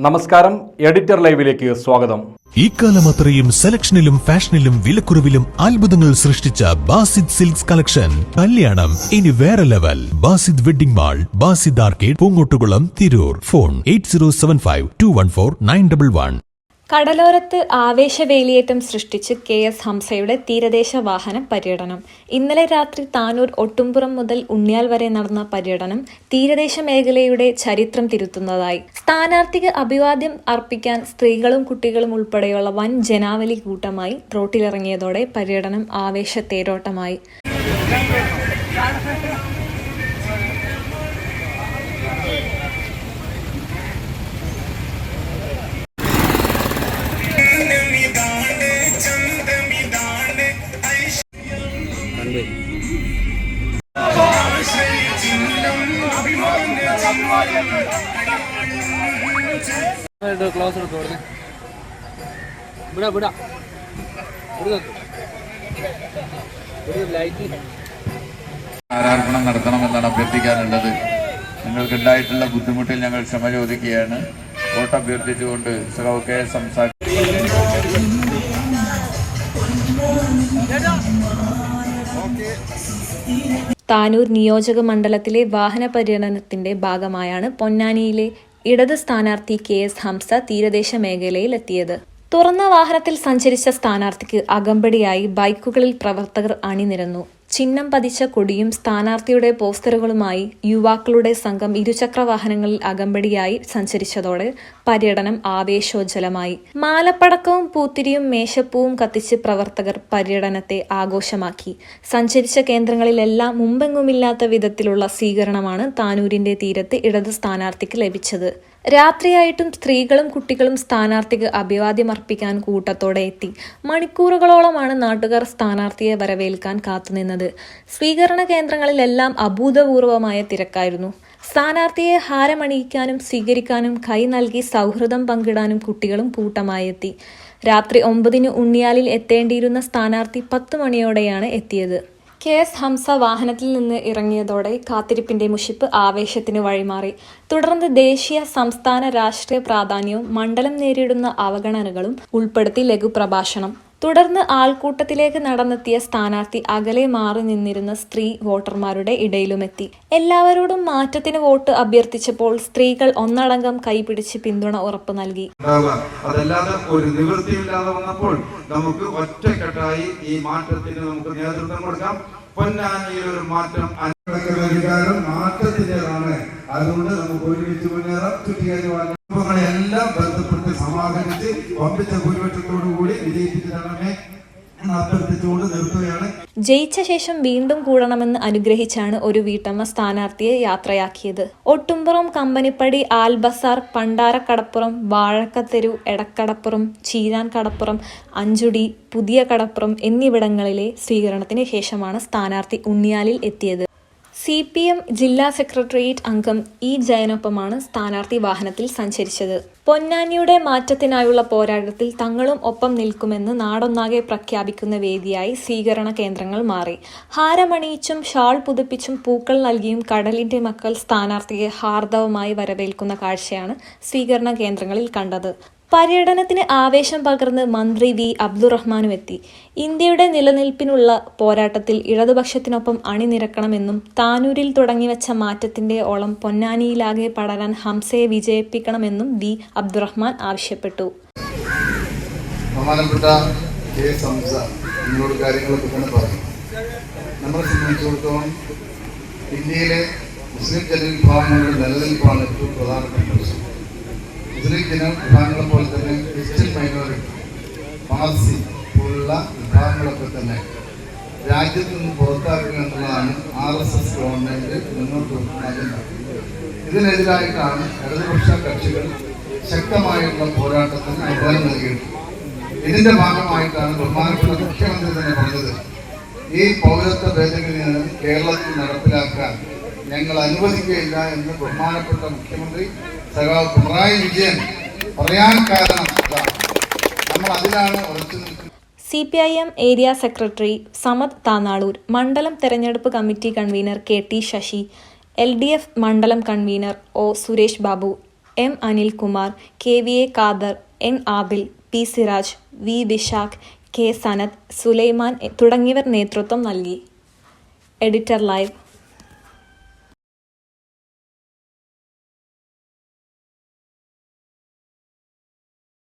നമസ്കാരം എഡിറ്റർ ലൈവിലേക്ക് സ്വാഗതം. ഇക്കാലം അത്രയും സെലക്ഷനിലും ഫാഷനിലും വിലക്കുറവിലും അത്ഭുതങ്ങൾ സൃഷ്ടിച്ച ബാസിദ് സിൽക്സ് കളക്ഷൻ. കല്യാണം ഇനി വേറെ level. Basid wedding mall Basid arcade Poongottukulam Tirur. Phone eight കടലോരത്ത് ആവേശവേലിയേറ്റം സൃഷ്ടിച്ച് കെ എസ് ഹംസയുടെ തീരദേശ വാഹന പര്യടനം. ഇന്നലെ രാത്രി താനൂർ ഒട്ടുംപുറം മുതൽ ഉണ്ണിയാൽ വരെ നടന്ന പര്യടനം തീരദേശ മേഖലയുടെ ചരിത്രം തിരുത്തുന്നതായി. സ്ഥാനാർത്ഥിക്ക് അഭിവാദ്യം അർപ്പിക്കാൻ സ്ത്രീകളും കുട്ടികളും ഉൾപ്പെടെയുള്ള വൻ ജനാവലി കൂട്ടമായി റോട്ടിലിറങ്ങിയതോടെ പര്യടനം ആവേശത്തേരോട്ടമായി ക്ലോസ് എടുത്തു കൊടുത്ത് ഇവിടെ ഇവിടെ. ഇവിടെ നിർത്ത്. ഒരു ലൈറ്റ് ആരാർപ്പണം നടത്തണമെന്നാണ് അഭ്യർത്ഥിക്കാനുള്ളത്. നിങ്ങൾക്കുണ്ടായിട്ടുള്ള ബുദ്ധിമുട്ടിൽ ഞങ്ങൾ ക്ഷമ ചോദിക്കുകയാണ്. വോട്ട് അഭ്യർത്ഥിച്ചുകൊണ്ട് സഖാവ് കെ എസ് സംസാരിക്കും താനൂർ നിയോജക മണ്ഡലത്തിലെ വാഹന പര്യടനത്തിന്റെ ഭാഗമായാണ് പൊന്നാനിയിലെ ഇടത് സ്ഥാനാർത്ഥി കെ എസ് ഹംസ തീരദേശ മേഖലയിൽ എത്തിയത് തുറന്ന വാഹനത്തിൽ സഞ്ചരിച്ച സ്ഥാനാർത്ഥിക്ക് അകമ്പടിയായി ബൈക്കുകളിൽ പ്രവർത്തകർ അണിനിരന്നു. ചിഹ്നം പതിച്ച കൊടിയും സ്ഥാനാർത്ഥിയുടെ പോസ്റ്ററുകളുമായി യുവാക്കളുടെ സംഘം ഇരുചക്ര വാഹനങ്ങളിൽ അകമ്പടിയായി സഞ്ചരിച്ചതോടെ പര്യടനം ആവേശോജ്ജലമായി മാലപ്പടക്കവും പൂത്തിരിയും മേശപ്പൂവും കത്തിച്ച് പ്രവർത്തകർ പര്യടനത്തെ ആഘോഷമാക്കി. സഞ്ചരിച്ച കേന്ദ്രങ്ങളിലെല്ലാം മുമ്പെങ്ങുമില്ലാത്ത വിധത്തിലുള്ള സ്വീകരണമാണ് താനൂരിന്റെ തീരത്ത് ഇടത് സ്ഥാനാർത്ഥിക്ക് ലഭിച്ചത്. രാത്രിയായിട്ടും സ്ത്രീകളും കുട്ടികളും സ്ഥാനാർത്ഥിക്ക് അഭിവാദ്യം അർപ്പിക്കാൻ കൂട്ടത്തോടെ എത്തി. മണിക്കൂറുകളോളമാണ് നാട്ടുകാർ സ്ഥാനാർത്ഥിയെ വരവേൽക്കാൻ കാത്തുനിന്നത്. സ്വീകരണ കേന്ദ്രങ്ങളിലെല്ലാം അഭൂതപൂർവമായ തിരക്കായിരുന്നു. സ്ഥാനാർത്ഥിയെ ഹാരമണിയിക്കാനും സ്വീകരിക്കാനും കൈ നൽകി സൗഹൃദം പങ്കിടാനും കുട്ടികളും കൂട്ടമായി എത്തി രാത്രി ഒമ്പതിന് ഉണ്ണിയാലിൽ എത്തേണ്ടിയിരുന്ന സ്ഥാനാർത്ഥി പത്ത് മണിയോടെയാണ് എത്തിയത്. കെ എസ് ഹംസ വാഹനത്തിൽ നിന്ന് ഇറങ്ങിയതോടെ കാത്തിരിപ്പിന്റെ മുഷിപ്പ് ആവേശത്തിന് വഴിമാറി. തുടർന്ന് ദേശീയ സംസ്ഥാന രാഷ്ട്രീയ പ്രാധാന്യവും മണ്ഡലം നേരിടുന്ന അവഗണനകളും ഉൾപ്പെടുത്തി ലഘുപ്രഭാഷണം തുടർന്ന് ആൾക്കൂട്ടത്തിലേക്ക് നടന്നെത്തിയ സ്ഥാനാർത്ഥി അകലെ മാറി നിന്നിരുന്ന സ്ത്രീ വോട്ടർമാരുടെ ഇടയിലുമെത്തി. എല്ലാവരോടും മാറ്റത്തിന് വോട്ട് അഭ്യർത്ഥിച്ചപ്പോൾ സ്ത്രീകൾ ഒന്നടങ്കം കൈപിടിച്ച് പിന്തുണ ഉറപ്പു നൽകി. അതല്ലാതെ ഒരു നിവൃത്തിയില്ലാതെ വന്നപ്പോൾ നമുക്ക് ഒറ്റക്കെട്ടായി ഈ മാറ്റത്തിന് നമുക്ക് നേതൃത്വം കൊടുക്കാം. പൊന്നാനിയിൽ ഒരു മാറ്റം അധികാരം മാറ്റത്തിന്റെതാണ്. അതുകൊണ്ട് നമുക്ക് ഒരുമിച്ച് മുന്നേറാം. ചുറ്റികളെ എല്ലാം ബന്ധപ്പെട്ട് സമാഹരിച്ച് വമ്പിച്ച ഭൂരിപക്ഷത്തോടു കൂടി ജയിച്ച ശേഷം വീണ്ടും കൂടണമെന്ന് അനുഗ്രഹിച്ചാണ് ഒരു വീട്ടമ്മ സ്ഥാനാർത്ഥിയെ യാത്രയാക്കിയത്. ഒട്ടുംപുറം കമ്പനിപ്പടി ആൽബസാർ പണ്ടാരക്കടപ്പുറം വാഴക്കത്തെരു എടക്കടപ്പുറം ചീരാൻ കടപ്പുറം അഞ്ചുടി പുതിയ കടപ്പുറം എന്നിവിടങ്ങളിലെ സ്വീകരണത്തിന് ശേഷമാണ് സ്ഥാനാർത്ഥി ഉണ്ണിയാലിൽ എത്തിയത്. സി പി എം ജില്ലാ സെക്രട്ടേറിയറ്റ് അംഗം ഇ ജയനൊപ്പമാണ് സ്ഥാനാർത്ഥി വാഹനത്തിൽ സഞ്ചരിച്ചത്. പൊന്നാനിയുടെ മാറ്റത്തിനായുള്ള പോരാട്ടത്തിൽ തങ്ങളും ഒപ്പം നിൽക്കുമെന്ന് നാടൊന്നാകെ പ്രഖ്യാപിക്കുന്ന വേദിയായി സ്വീകരണ കേന്ദ്രങ്ങൾ മാറി. ഹാരമണിയിച്ചും ഷാൾ പുതുപ്പിച്ചും പൂക്കൾ നൽകിയും കടലിന്റെ മക്കൾ സ്ഥാനാർത്ഥിയെ ഹാർദവമായി വരവേൽക്കുന്ന കാഴ്ചയാണ് സ്വീകരണ കേന്ദ്രങ്ങളിൽ കണ്ടത്. പര്യടനത്തിന് ആവേശം പകർന്ന് മന്ത്രി വി. അബ്ദുറഹ്മാനും എത്തി. ഇന്ത്യയുടെ നിലനിൽപ്പിനുള്ള പോരാട്ടത്തിൽ ഇടതുപക്ഷത്തിനൊപ്പം അണിനിരക്കണമെന്നും താനൂരിൽ തുടങ്ങിവെച്ച മാറ്റത്തിന്റെ ഓളം പൊന്നാനിയിലാകെ പടരാൻ ഹംസയെ വിജയിപ്പിക്കണമെന്നും വി. അബ്ദുറഹ്മാൻ ആവശ്യപ്പെട്ടു. പറഞ്ഞു. ഇന്ത്യയിലെ മുസ്ലിം ജനവിഭാഗങ്ങളുടെ നിലനിൽപ്പാണ് ഏറ്റവും പ്രധാനപ്പെട്ട പ്രശ്നം. മുസ്ലിം ജനവിഭാഗങ്ങളെ പോലെ തന്നെ ക്രിസ്ത്യൻ മൈനോറിറ്റി പാർസി പോലുള്ള വിഭാഗങ്ങളൊക്കെ തന്നെ രാജ്യത്ത് നിന്ന് പുറത്താക്കുക എന്നുള്ളതാണ് ആർ എസ് എസ് ഗവൺമെന്റ് മുന്നോട്ട് അജണ്ട ഇതിനെതിരായിട്ടാണ് ഇടതുപക്ഷ കക്ഷികൾ ശക്തമായിട്ടുള്ള പോരാട്ടത്തിന് നിർദ്ദേശം നൽകിയിട്ടുള്ളത് ഇതിന്റെ ഭാഗമായിട്ടാണ് ബഹുമാനപ്പെട്ട മുഖ്യമന്ത്രി തന്നെ പറഞ്ഞത് ഈ പൗരത്വ ഭേദഗതി കേരളത്തിൽ നടപ്പിലാക്കാൻ ഞങ്ങൾ അനുവദിക്കുകയില്ല എന്ന് ബഹുമാനപ്പെട്ട മുഖ്യമന്ത്രി സഖാവ് പിണറായി വിജയൻ പറയാൻ കാരണം നമ്മൾ അതിലാണ് ഉറച്ചു C P I M area secretary Samad Tanalur മണ്ഡലം തെരഞ്ഞെടുപ്പ് committee convener K T Sasi L D F മണ്ഡലം convener O Suresh Babu M Anilkumar K V A Khader N Abil P Siraj V Vishakh K Sanath Sulaiman തുടങ്ങിയവർ നേതൃത്വം നൽകി. Editor live